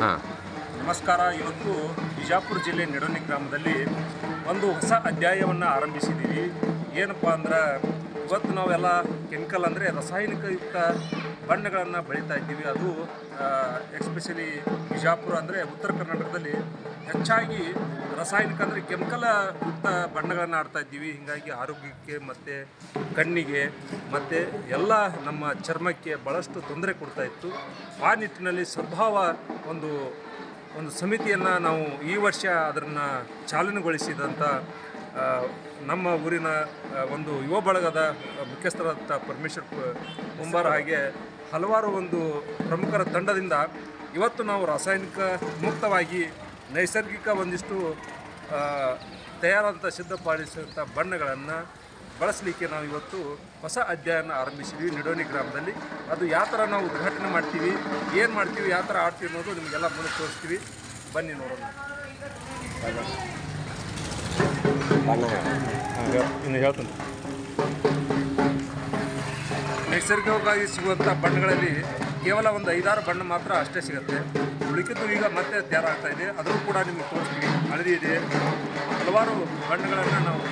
ನಮಸ್ಕಾರ. ಇವತ್ತು ಬಿಜಾಪುರ ಜಿಲ್ಲೆ ನೆಡೋನಿ ಗ್ರಾಮದಲ್ಲಿ ಒಂದು ಹೊಸ ಅಧ್ಯಾಯವನ್ನು ಆರಂಭಿಸಿದ್ದೀವಿ ಏನಪ್ಪ ಅಂದ್ರೆ, ಇವತ್ತು ನಾವೆಲ್ಲ ಕೆಮಿಕಲ್ ಅಂದರೆ ರಾಸಾಯನಿಕಯುಕ್ತ ಬಣ್ಣಗಳನ್ನು ಬೆಳೀತಾ ಇದ್ದೀವಿ. ಅದು ಎಕ್ಸ್ಪೆಷಲಿ ಬಿಜಾಪುರ ಅಂದರೆ ಉತ್ತರ ಕರ್ನಾಟಕದಲ್ಲಿ ಹೆಚ್ಚಾಗಿ ರಾಸಾಯನಿಕ ಅಂದರೆ ಕೆಮಿಕಲ್ ಯುಕ್ತ ಬಣ್ಣಗಳನ್ನು ಆಡ್ತಾ ಇದ್ದೀವಿ. ಹೀಗಾಗಿ ಆರೋಗ್ಯಕ್ಕೆ ಮತ್ತು ಕಣ್ಣಿಗೆ ಮತ್ತು ಎಲ್ಲ ನಮ್ಮ ಚರ್ಮಕ್ಕೆ ಭಾಳಷ್ಟು ತೊಂದರೆ ಕೊಡ್ತಾ ಇತ್ತು. ಆ ನಿಟ್ಟಿನಲ್ಲಿ ಸದ್ಭಾವ ಒಂದು ಒಂದು ಸಮಿತಿಯನ್ನು ನಾವು ಈ ವರ್ಷ ಅದನ್ನು ಚಾಲನೆಗೊಳಿಸಿದಂಥ ನಮ್ಮ ಊರಿನ ಒಂದು ಯುವ ಬಳಗದ ಮುಖ್ಯಸ್ಥರಾದಂಥ ಪರಮೇಶ್ವರ್ ಕುಂಬಾರ ಹಾಗೆ ಹಲವಾರು ಒಂದು ಪ್ರಮುಖರ ತಂಡದಿಂದ ಇವತ್ತು ನಾವು ರಾಸಾಯನಿಕ ಮುಕ್ತವಾಗಿ ನೈಸರ್ಗಿಕ ಒಂದಿಷ್ಟು ತಯಾರಾದಂಥ ಸಿದ್ಧಪಡಿಸಿದಂಥ ಬಣ್ಣಗಳನ್ನು ಬಳಸಲಿಕ್ಕೆ ನಾವು ಇವತ್ತು ಹೊಸ ಅಧ್ಯಯನ ಆರಂಭಿಸಿದ್ವಿ ನಿಡೋನಿ ಗ್ರಾಮದಲ್ಲಿ. ಅದು ಯಾವ ಥರ ನಾವು ಉದ್ಘಾಟನೆ ಮಾಡ್ತೀವಿ ಏನು ಮಾಡ್ತೀವಿ ಯಾವ ಥರ ಆಡ್ತೀವಿ ಅನ್ನೋದು ನಿಮಗೆಲ್ಲ ಮುಂದೆ ತೋರಿಸ್ತೀವಿ. ಬನ್ನಿ ನೋಡೋಣ. ಇನ್ನು ಹೇಳ್ತೀನಿ. ನೈಸರ್ಗಿಕವಾಗಿ ಸಿಗುವಂಥ ಬಣ್ಣಗಳಲ್ಲಿ ಕೇವಲ ಒಂದು ಐದಾರು ಬಣ್ಣ ಮಾತ್ರ ಅಷ್ಟೇ ಸಿಗುತ್ತೆ. ಉಳಿಕಿದ್ದು ಈಗ ಮತ್ತೆ ತಯಾರಾಗ್ತಾ ಇದೆ. ಅದರೂ ಕೂಡ ನಿಮಗೆ ತೋರಿಸ್ತೀವಿ ಹಳದಿ ಇದೆ. ಹಲವಾರು ಬಣ್ಣಗಳನ್ನು ನಾವು.